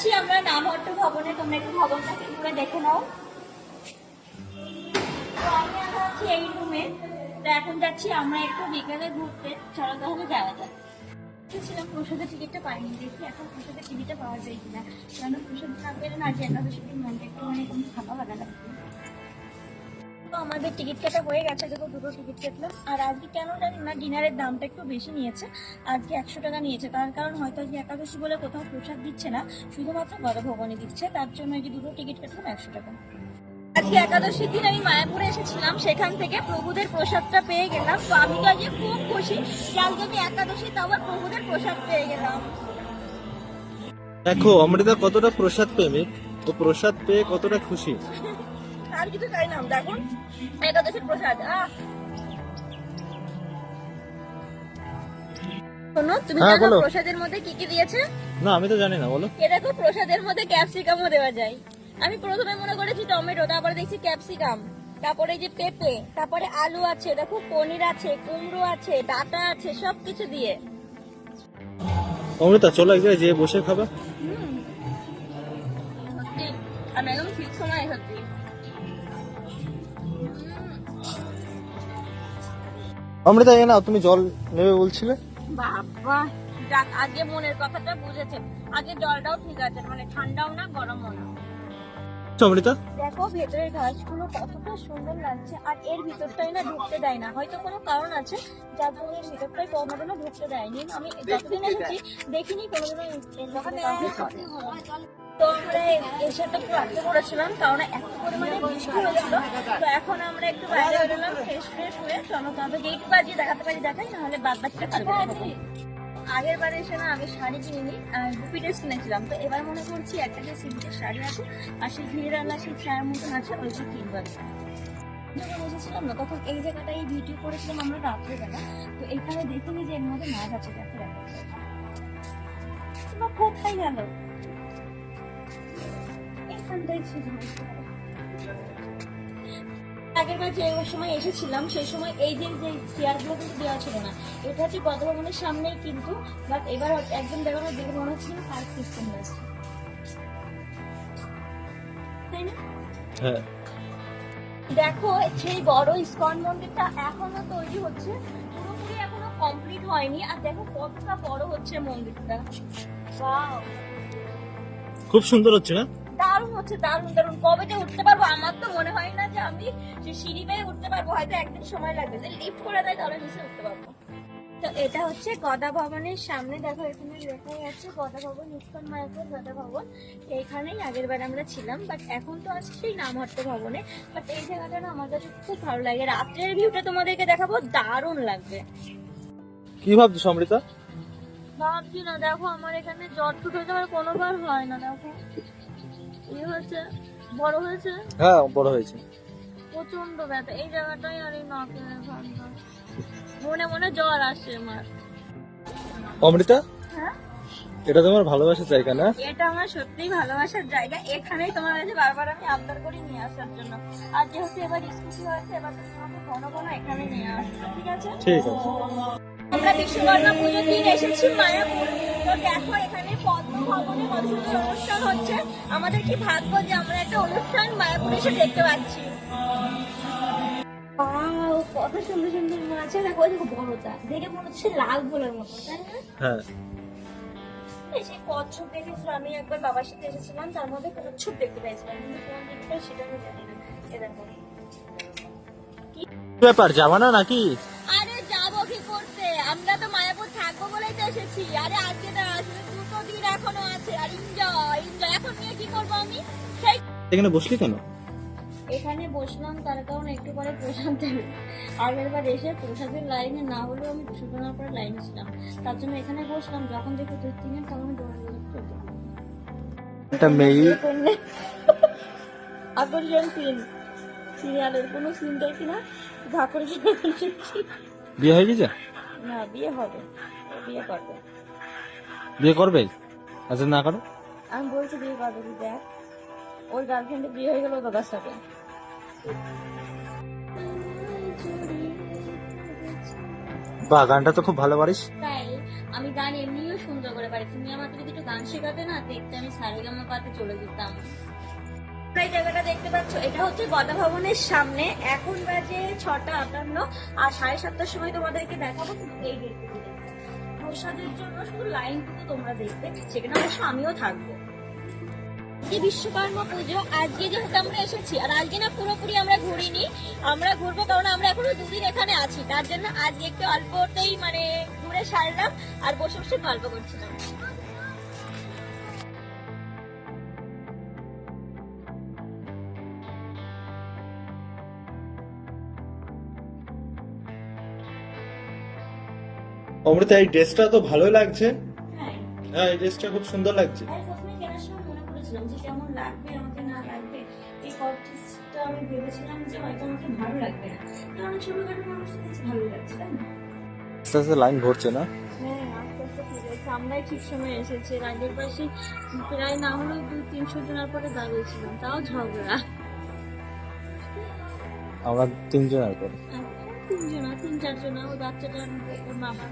আছি, আমরা নামহট্ট ভবনে, তোমরা একটু ভবনটাকে ঘুরে দেখে নাও। তো আমি এখন আছি এই রুমে তো এখন যাচ্ছি, আমরা একটু বিকেলে ঘুরতে। চলো তাহলে যাওয়া যাক। ছিলাম প্রসাদের টিকিটটা পাইনি, দেখি এখন প্রসাদের টিকিটটা পাওয়া যায় কিনা। কেন প্রসাদ থাকবে না যে একাদশী দিন মনটা একটু মানে কোনো ফাঁকা ফাঁকা লাগবে। তো আমাদের টিকিট কাটা হয়ে গেছে দেখো দুটো টিকিট কাটলাম। আর আজকে কেন জানি না ডিনারের দামটা একটু বেশি নিয়েছে। আজকে একশো টাকা নিয়েছে। তার কারণ হয়তো আজকে একাদশী বলে কোথাও প্রসাদ দিচ্ছে না, শুধুমাত্র গণভবনে দিচ্ছে। তার জন্য এই যে দুটো টিকিট কাটলাম, একশো টাকা। আজকে একাদশীর দিন আমি মায়াপুরে এসেছিলাম, সেখান থেকে প্রভুদের প্রসাদটা পেয়ে গেলাম। তো আমি তো আজকে খুব খুশি যে আজকে আমি একাদশী তো আবার প্রভুদের প্রসাদ পেয়ে গেলাম। দেখো, অমৃতা কতটা প্রসাদ প্রেমিক ও প্রসাদ পেয়ে কতটা খুশি। আর কিছু চাই না দেখো একাদশীর প্রসাদ আহ। শোনো তুমি হ্যাঁ, জানো প্রসাদের মধ্যে কি কি দিয়েছে? না আমি তো জানি না বলো। এটা তো প্রসাদের মধ্যে ক্যাপসিকামও দেওয়া যায়। আমি প্রথমে মনে করেছি টমেটো তারপরে দেখছি ক্যাপসিকাম তারপরে যে পেঁপে তারপরে আলু আছে দেখো পনির আছে কুমড়ো আছে ডাটা আছে সবকিছু দিয়ে। অমৃতা চলো এক জায়গায় যেয়ে বসে খাবে। আমি একদম ঠিক সময় সত্যি। অমৃতা এ না তুমি জল নেবে বলছিলে। বাবা যাক আগে মনের কথাটা বুঝেছে। আগে জলটাও ঠিক আছে মানে ঠান্ডাও না গরমও না। অমৃতা। দেখো ভেতরের গাছগুলো কতটা সুন্দর লাগছে আর এর ভিতরটাই না ঢুকতে দেয় না। হয়তো কোনো কারণ আছে যার জন্য এর ভিতরটাই কোনোদিনও ঢুকতে দেয়নি। আমি যতদিন এসেছি দেখিনি কোনোদিনও তো আমরা কারণ এত পরিমাণে বৃষ্টি হয়েছিল। তো এখন আমরা একটু বাইরে বেরোলাম ফ্রেশ ফ্রেশ হয়ে চলো তবে যেইটু বাজিয়ে দেখাতে পারি দেখাই নাহলে বাদ বাকিটা কালকে দেখাবো। আগের বার এসে না আমি শাড়ি কিনিনি গুপি ড্রেস কিনেছিলাম। তো এবার মনে করছি একটা যে সিল্কের শাড়ি আছে আর সেই ঘিরে রান্না সেই ছায়ার মতন আছে ওইটা কিনবো এসেছিলাম না তখন এই জায়গাটায় ভিডিও করেছিলাম আমরা রাত্রেবেলা। তো এখানে দেখিনি যে এর মধ্যে মাছ আছে দেখো দেখো। কোথায় গেল? এখানটাই ছিল যে সময় এসেছিলাম সেই সময় এই যে যে চেয়ারগুলো কিন্তু দেওয়া ছিল না। এটা হচ্ছে গতভবনের সামনেই কিন্তু বাট এবার একদম দেখানোর দেখে মনে হচ্ছিল পার্ক সিস্টেম হয়েছে তাই না? হ্যাঁ। দেখো সেই বড় ইস্কন মন্দিরটা এখনও তৈরি হচ্ছে পুরোপুরি এখনও কমপ্লিট হয়নি আর দেখো কতটা বড় হচ্ছে মন্দিরটা! খুব সুন্দর হচ্ছে না? হচ্ছে দারুণ দারুণ। কবে যে উঠতে পারব আমার তো মনে হয় না যে আমি সে সিঁড়ি বেয়ে উঠতে পারব। হয়তো একদিন সময় লাগবে যে লিফট করে দেয় তাহলে নিচে উঠতে পারব। তো এটা হচ্ছে গদা ভবনের সামনে। দেখো এখানে লেখাই আছে গদা ভবন ইস্কন মায়াপুর গদা ভবন। এইখানেই আগের বার আমরা ছিলাম বাট এখন তো আছি সেই নামহট্ট ভবনে। বাট এই জায়গাটা না আমার কাছে খুব ভালো লাগে। রাত্রের ভিউটা তোমাদেরকে দেখাবো দারুণ লাগবে। কি ভাবছিস অমৃতা? ভাবছি না দেখো আমার এখানে জ্বর টুট আমার কোনোবার হয় না দেখো। এই হচ্ছে বড় হয়েছে? হ্যাঁ বড় হয়েছে। প্রচণ্ড ব্যথা। এই জায়গাটাই আর এই মনে মনে জ্বর আসে আমার। অমৃতা? হ্যাঁ? এটা তোমার ভালোবাসার জায়গা না? এটা আমার সত্যিই ভালোবাসার জায়গা। এখানেই তোমার কাছে বারবার আমি আবদার করি নিয়ে আসার জন্য। আর যেহেতু এবার স্কুটি হয়েছে এবার তুমি আমাকে ঘন ঘন এখানে নিয়ে আসবে ঠিক আছে? ঠিক আছে। আমরা বিশ্বকর্মা পুজোর দিন এসেছি মায়াপুর। তো দেখো এখানে পদ্ম ভবনে কত সুন্দর অনুষ্ঠান হচ্ছে। আমাদের কি ভাগ্য যে আমরা একটা অনুষ্ঠান মায়াপুরে এসে দেখতে পাচ্ছি? কত সুন্দর সুন্দর মাছ। দেখো দেখো বড়টা। দেখে মনে হচ্ছে লাল গোলের মতো তাই না? হ্যাঁ। এই সেই কচ্ছপ দেখেছিলাম আমি একবার বাবার সাথে এসেছিলাম তার মধ্যে কচ্ছপ দেখতে পেয়েছিলাম। কিন্তু কোন দিকটা সেটা আমি জানি না। এ কি ব্যাপার যাবা না নাকি আরে যাব কি করতে আমরা তো মায়াপুর থাকব এসেছি আরে আজকে না আসলে দুটো দিন এখনও আছে আর এনজয় এনজয় এখন নিয়ে কি করব আমি? সেই এখানে বসলি কেন? এখানে বসলাম তার কারণ একটু পরে দেবে আগের বার এসে প্রসাদের লাইনে না হলেও আমি সূচনার পরে লাইনে ছিলাম। তার জন্য এখানে বসলাম যখন দেখি দুই তিনের তখন আমি দৌড়ে দৌড়ে চলে যাই। একটা মেয়ে আকর্ষণ সিন সিরিয়ালের কোনো সিন দেখি না আকর্ষণ বিয়ে হয়ে গেছে? না বিয়ে হবে। বিয়ে করবে। বিয়ে করবে? আচ্ছা না করো। আমি বলছি বিয়ে করবে তুই দেখ? ওর গার্লফ্রেন্ডের বিয়ে হয়ে গেল দাদার সাথে। বা গানটা তো খুব ভালো পারিস। তাই আমি গান এমনিও সুন্দর করে পারি। তুমি আমাকে যদি একটু গান শেখাতে না দেখতে আমি সারেগামা পাতে চলে যেতাম। এই জায়গাটা দেখতে পাচ্ছ এটা হচ্ছে গদা ভবনের সামনে। এখন বাজে ছটা আটান্ন আর সাড়ে সাতটার সময় তোমাদেরকে দেখাবো এই প্রসাদের জন্য শুধু লাইনটুকু তোমরা দেখবে সেখানে অবশ্য আমিও থাকব। যে বিশ্বকর্মা পুজো, আজকে যেহেতু আমরা এসেছি, আর আজকে না পুরোপুরি আমরা ঘুরিনি, আমরা ঘুরবো কারণ আমরা এখনও দুদিন এখানে আছি, তার জন্য আজকে একটু অল্পতেই মানে ঘুরে সারলাম, আর বসে বসে গল্প করছিলাম। অমৃতা এই ড্রেসটা তো ভালোই লাগছে। হ্যাঁ। হ্যাঁ এই ড্রেসটা খুব সুন্দর লাগছে। আমি মনে লাগবে আমাকে না লাগবে এই কটেজটা আমি ভেবেছিলাম যে হয়তো আমাকে ভালো লাগবে না। কারণ ছোটখাটো মানুষ দেখছি ভালো লাগছে তাই না? আস্তে আস্তে লাইন ভরছে না? হ্যাঁ ঠিক আছে। আমরাই ঠিক সময় এসেছি। এর আগের পাশে প্রায় না হলেও দুই তিনশো জনের পরে দাঁড়িয়েছিলাম তাও ঝগড়া। আমরা তিনজন আর করে। তিনজনা তিন চারজনা ওই বাচ্চাটা ওর মামা